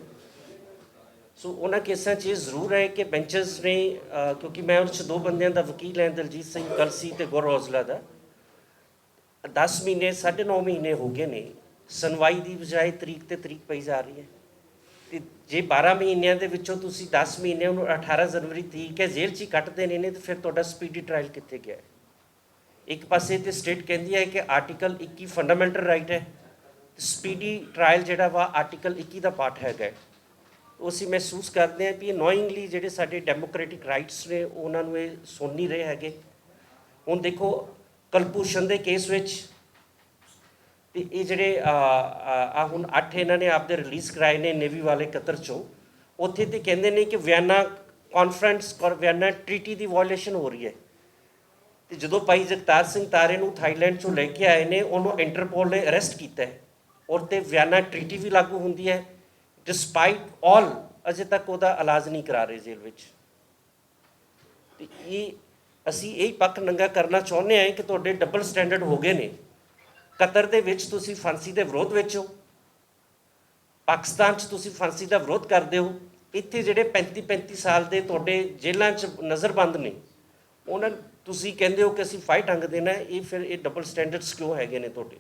ਸੋ ਉਹਨਾਂ ਕੇਸਾਂ 'ਚ ਇਹ ਜ਼ਰੂਰ ਹੈ ਕਿ ਬੈਂਚਸ ਨੇ ਕਿਉਂਕਿ ਮੈਂ ਉਸ 'ਚ ਦੋ ਬੰਦਿਆਂ ਦਾ ਵਕੀਲ ਹੈ, ਦਲਜੀਤ ਸਿੰਘ, ਕਲਸੀ ਤੇ ਗੁਰ ਔਜਲਾ ਦਾ। 10 ਮਹੀਨੇ 9.5 ਮਹੀਨੇ ਹੋ ਗਏ ਨੇ। ਸੁਣਵਾਈ ਦੀ ਬਜਾਏ ਤਰੀਕ ਤੇ ਤਰੀਕ ਪਈ ਜਾ ਰਹੀ ਹੈ ਤੇ ਜੇ 12 ਮਹੀਨਿਆਂ ਦੇ ਵਿੱਚੋਂ ਤੁਸੀਂ 10 ਮਹੀਨੇ ਨੂੰ 18 ਜਨਵਰੀ ਤਰੀਕ ਹੈ, ਜੇਲ੍ਹ 'ਚ ਹੀ ਕੱਟਦੇ ਨੇ ਨੇ ਤੇ ਫਿਰ ਤੁਹਾਡਾ ਸਪੀਡੀ ਟ੍ਰਾਇਲ ਕਿੱਥੇ ਗਿਆ ਹੈ? ਇੱਕ ਪਾਸੇ ਤੇ ਸਟੇਟ ਕਹਿੰਦੀ ਹੈ ਕਿ ਆਰਟੀਕਲ 21 ਫੰਡਾਮੈਂਟਲ ਰਾਈਟ ਹੈ ਸਪੀਡੀ ਟ੍ਰਾਇਲ ਜਿਹੜਾ ਵਾ ਆਰਟੀਕਲ 21 ਦਾ ਪਾਰਟ ਹੈਗਾ ਹੈ। ਉਹ ਅਸੀਂ ਮਹਿਸੂਸ ਕਰਦੇ ਹਾਂ ਵੀ ਨੋਇੰਗਲੀ ਜਿਹੜੇ ਸਾਡੇ ਡੈਮੋਕ੍ਰੈਟਿਕ ਰਾਈਟਸ ਨੇ, ਉਹਨਾਂ ਨੂੰ ਇਹ ਸੁਣ ਨਹੀਂ ਰਹੇ ਹੈਗੇ ਹੁਣ ਦੇਖੋ, ਕਲਭੂਸ਼ਣ ਦੇ ਕੇਸ ਵਿੱਚ ਤੇ ਇਹ ਜਿਹੜੇ ਆ ਹੁਣ 8 ਇਹਨਾਂ ਨੇ ਆਪਦੇ ਰਿਲੀਜ਼ ਕਰਾਏ ਨੇ ਨੇਵੀ ਵਾਲੇ ਕਤਰ ਚੋਂ। ਉੱਥੇ ਤੇ ਕਹਿੰਦੇ ਨੇ ਕਿ ਵਿਆਨਾ ਕਾਨਫਰੰਸ ਔਰ ਵਿਆਨਾ ਟ੍ਰੀਟੀ ਦੀ ਵਾਇਓਲੇਸ਼ਨ ਹੋ ਰਹੀ ਹੈ। ਤੇ ਜਦੋਂ ਭਾਈ ਜਗਤਾਰ ਸਿੰਘ ਤਾਰੇ ਨੂੰ ਥਾਈਲੈਂਡ ਚੋਂ ਲੈ ਕੇ ਆਏ ਨੇ, ਉਹਨੂੰ ਇੰਟਰਪੋਲ ਨੇ ਅਰੈਸਟ ਕੀਤਾ ਹੈ। ਔਰ ਤੇ ਵਿਆਨਾ ਟ੍ਰੀਟੀ ਵੀ ਲਾਗੂ ਹੁੰਦੀ ਹੈ। ਡਿਸਪਾਈਟ ਆਲ ਅਜੇ ਤੱਕ ਉਹਦਾ ਇਲਾਜ ਨਹੀਂ ਕਰਾ ਰਹੇ ਜੇਲ੍ਹ ਵਿੱਚ। ਤੇ ਇਹ ਅਸੀਂ ਇਹ ਪੱਖ ਨੰਗਾ ਕਰਨਾ ਚਾਹੁੰਦੇ ਹਾਂ ਕਿ ਤੁਹਾਡੇ ਡਬਲ ਸਟੈਂਡਰਡ ਹੋ ਗਏ ਨੇ। ਕਤਰ ਦੇ ਵਿੱਚ ਤੁਸੀਂ ਫਾਂਸੀ ਦੇ ਵਿਰੋਧ ਵਿੱਚ ਹੋ। ਪਾਕਿਸਤਾਨ 'ਚ ਤੁਸੀਂ ਫਾਂਸੀ ਦਾ ਵਿਰੋਧ ਕਰਦੇ ਹੋ। ਇੱਥੇ ਜਿਹੜੇ 35 35 ਸਾਲ ਦੇ ਤੁਹਾਡੇ ਜੇਲ੍ਹਾਂ 'ਚ ਨਜ਼ਰਬੰਦ ਨੇ, ਉਹਨਾਂ ਤੁਸੀਂ ਕਹਿੰਦੇ ਹੋ ਕਿ ਅਸੀਂ ਫਾਈਟ ਅੰਗ ਦੇਣਾ ਇਹ ਫਿਰ ਇਹ ਡਬਲ ਸਟੈਂਡਰਡਸ ਕਿਉਂ ਹੈਗੇ ਨੇ ਤੁਹਾਡੇ?